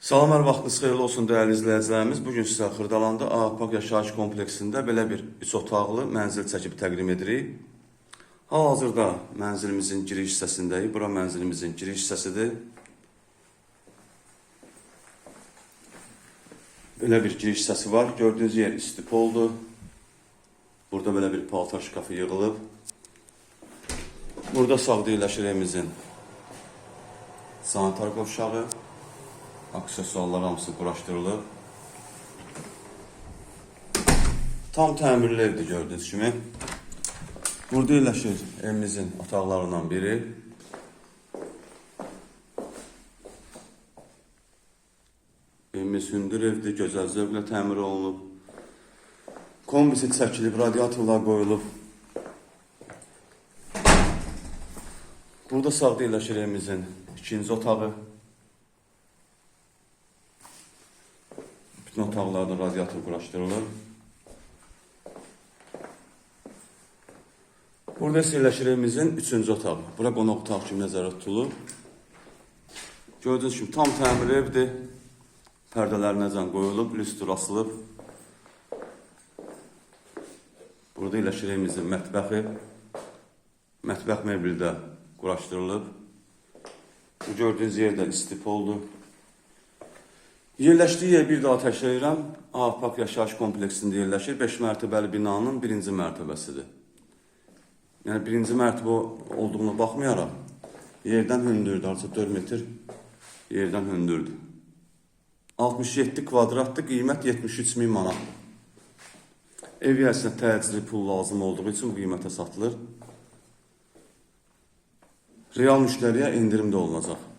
Salam, hər vaxtınız xeyirli olsun dəyərli izləyicilərimiz. Bu gün sizə Xırdalanda Ağapak yaşayış kompleksində belə bir 3 otaqlı mənzil çəkib təqdim edirik. Hal-hazırda mənzilimizin giriş hissəsindəyik. Bura mənzilimizin giriş hissəsidir. Belə bir giriş hissəsi var. Gördüyünüz yer istipoldur. Burada belə bir paltar şkafı yığılıb. Burada sağda yerləşir evimizin sanitar qovşağı. Aksesuarlar hamısı quraşdırılıb. Tam təmirli evdir gördüyünüz kimi. Burada yerləşir evimizin otaqlarından biri. Evimiz hündür evdir, gözəl zövqlə təmir olunub. Kombisi çəkilib, radiatorlar qoyulub. Burada sağda yerləşir evimizin ikinci otağı. Bütün otaqlarda radiator quraşdırılır. Burada isə yerləşir evimizin üçüncü otağı. Bura qonaq otağı kimi nəzərdə tutulub. Gördüyünüz kimi tam təmir evdir. Pərdələr necən qoyulub, lüstr asılıb. Burada yerləşir evimizin mətbəxi. Mətbəx mebeli quraşdırılıb. Bu gördüyünüz yer də istipoldur. Yerləşdiyi yer bir daha təkrar edirəm. Ağapak yaşayış kompleksində yerləşir. 5 mərtəbəli binanın birinci mərtəbəsidir. Yəni birinci mərtəbə olduğuna baxmayaraq yerdən hündürdür, artıq 4 metr yerdən hündürdür. 67 kvadratdır, qiymət 73 min manat. Ev yəsinə təcili pul lazım olduğu üçün bu qiymətə satılır. Real müştəriyə endirim də olunacaq.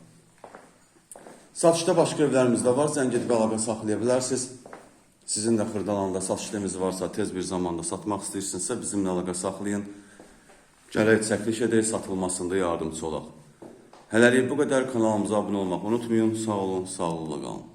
Satışda başqa evlərimiz də var. Zəng edib əlaqə saxlaya bilərsiniz. Sizin də Xırdalanda satışlarınız varsa, tez bir zamanda satmaq istəyirsinizsə bizimlə əlaqə saxlayın. Gələk çəkiliş edək, satılmasında yardımcı olaq. Hələlik bu qədər kanalımıza abunə olmaq unutmayın. Sağ olun, sağlıqla qalın.